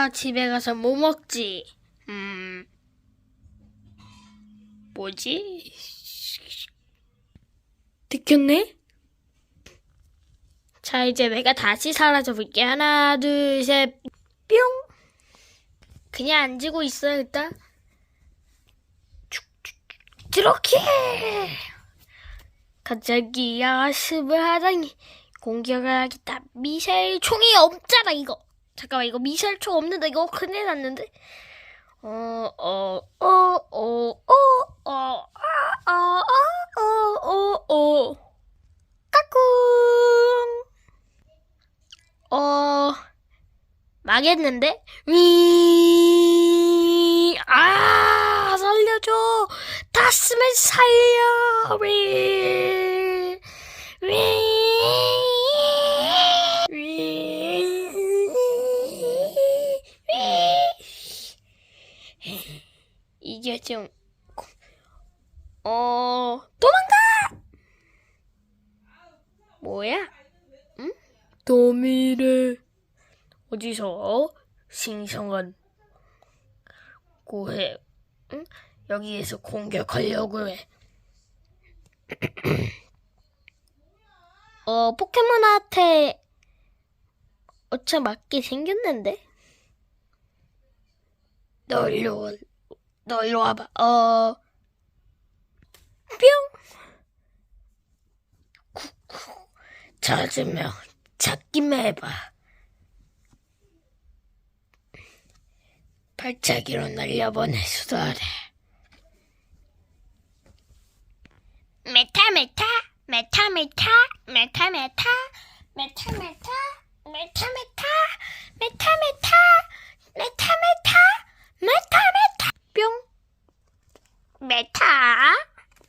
아, 집에 가서 뭐 먹지? 음, 뭐지? 느꼈네? 자, 이제 내가 다시 사라져 볼게. 하나, 둘, 셋, 뿅! 그냥 앉고 있어야겠다. 이렇게! 갑자기 야습을 하다니 공격을 하겠다. 미사일 총이 없잖아, 이거. 잠깐만, 이거 총 없는데, 이거 큰일 났는데? 어, 어, 어, 어, 어, 어, 아, 아, 아, 어, 어, 어. 까꿍! 어, 망했는데? 위, 아, 살려줘! 다스맨 살려! 위, 위, 위, 위. 좀, 어, 도망가! 뭐야? 응? 도미래. 어디서 신성한 고해, 응? 여기에서 공격하려고 해. 어, 포켓몬한테 어차 맞게 생겼는데? 너 일로, 와- 너 일로 와봐. 어, 뿅! 쿠쿠. 찾으면 찾기만 해봐. 발차기로 날려보내수도 하래. 메타 메타 메타 메타 메타 메타 메타 메타 메타 메타 메타 메타 메타 메타 메타 메타 뿅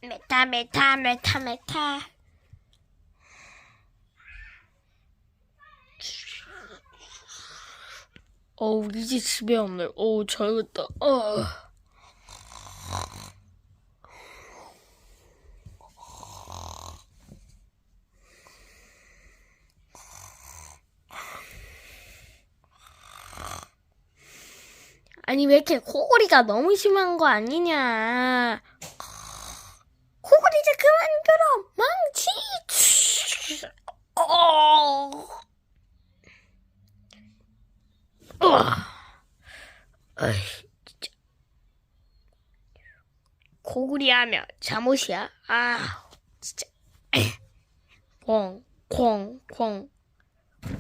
메타 메타 메타 메타. 메타 어 이제 집에 없네. 어 잘겠다. 어. 아니 왜 이렇게 코골이가 너무 심한 거 아니냐 코골이 이제 그만 끌어 망치 어. 우와. 어이, 진짜. 코골이 하면 잠옷이야? 아, 진짜. 콩, 콩, 콩,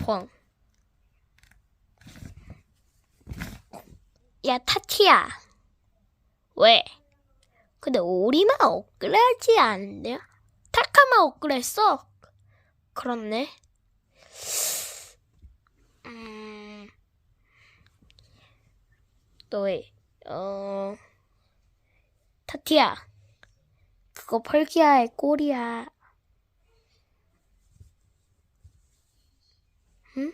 콩. 야, 타티야. 왜? 근데 우리만 업그레이지 않냐? 타카만 업그레이했어? 그렇네. 음, 너의, 어, 타티야. 그거 펄기아의 꼴이야. 응?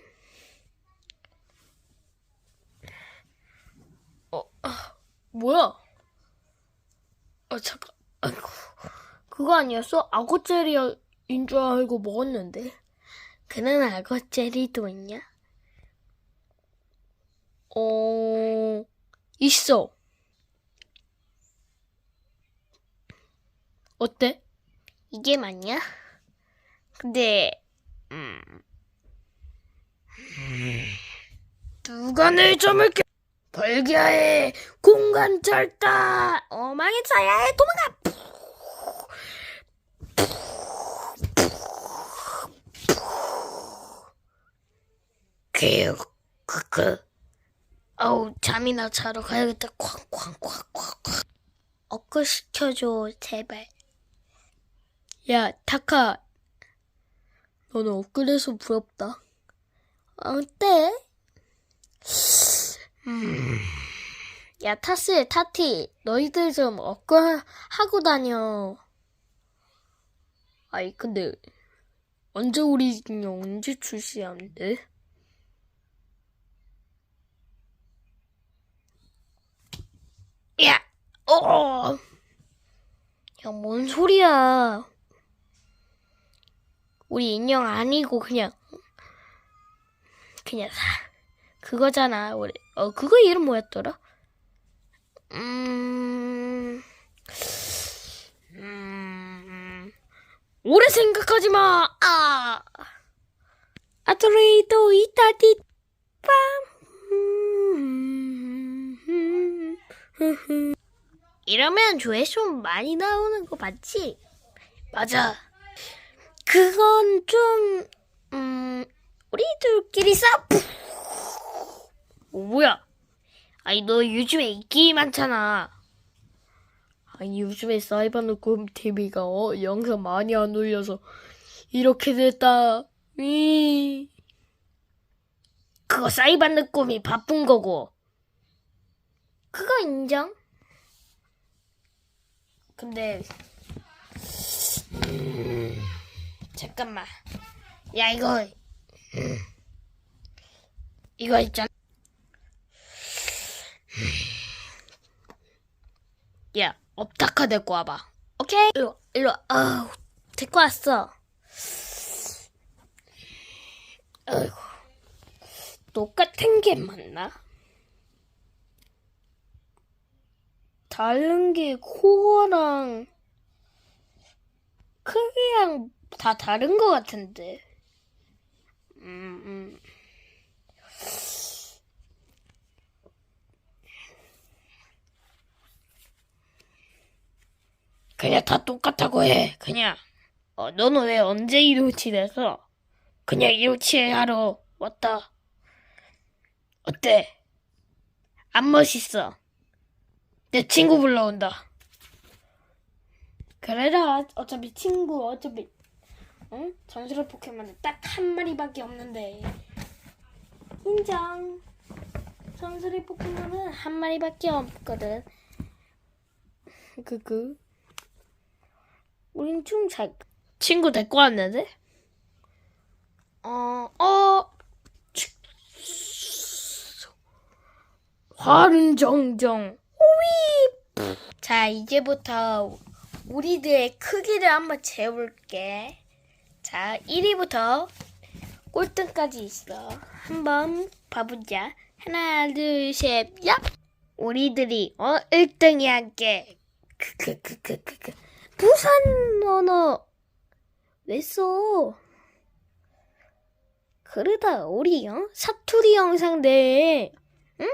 어, 아, 뭐야? 아, 잠깐, 아이고. 그거 아니었어? 악어젤리인 줄 알고 먹었는데. 그는 악어젤리도 있냐? 어, 있어. 어때? 이게 맞냐? 근데, 음. 누가 내 점을 깨, 벌기야의 공간 절다! 어, 망했어야 도망가! 그, 그, 그. 아우, 잠이나 자러 가야겠다. 쾅쾅쾅쾅쾅. 업글 시켜줘, 제발. 야, 타카. 너는 업글해서 부럽다. 어때? 음. 야, 타스, 타티. 너희들 좀 업글 하고 다녀. 아이, 근데, 언제 우리 언제 출시하는데? 야! 어! 야, 뭔 소리야. 우리 인형 아니고 그냥 그냥 사, 그거잖아. 우리 어 그거 이름 뭐였더라? 음. 음. 오래 생각하지 마. 아. 아토레이도 이타디 빰. 이러면 조회수 많이 나오는 거 맞지? 맞아. 그건 좀, 음, 우리들끼리 싸. 어, 뭐야? 아니 너 요즘에 인기 많잖아. 아니 요즘에 사이버 녹음 TV가 어, 영상 많이 안 올려서 이렇게 됐다. 위. 그거 사이버 녹음이 바쁜 거고. 그거 인정. 근데 음, 잠깐만. 야 이거 음, 이거 있잖아. 야, 업타카 데리고 와봐. 오케이? 일로, 일로, 아우, 데리고 왔어. 아이고, 똑같은 게 맞나? 다른 게 코어랑 크기랑 다 다른 것 같은데. 음, 음. 그냥 다 똑같다고 해. 그냥. 어, 너는 왜 언제 이로치 돼서? 그냥 이로치 하러 왔다. 어때? 안 멋있어. 내 친구 불러온다. 그래라. 어차피 친구, 어차피. 응? 정수리 포켓몬은 딱 한 마리밖에 없는데. 인정. 정수리 포켓몬은 한 마리밖에 없거든. 그그. 우린 좀 잘. 친구 데리고 왔는데? 어, 어. 치- 화른 정정. 오이. 자, 이제부터 우리들의 크기를 한번 재볼게. 자, 1위부터 꼴등까지 있어. 한번 봐보자. 하나, 둘, 셋, 얍! 우리들이, 어, 1등이 할게. 크크크크크크. 부산 언어 왜 써? 그러다 우리 어? 사투리 영상 내 응?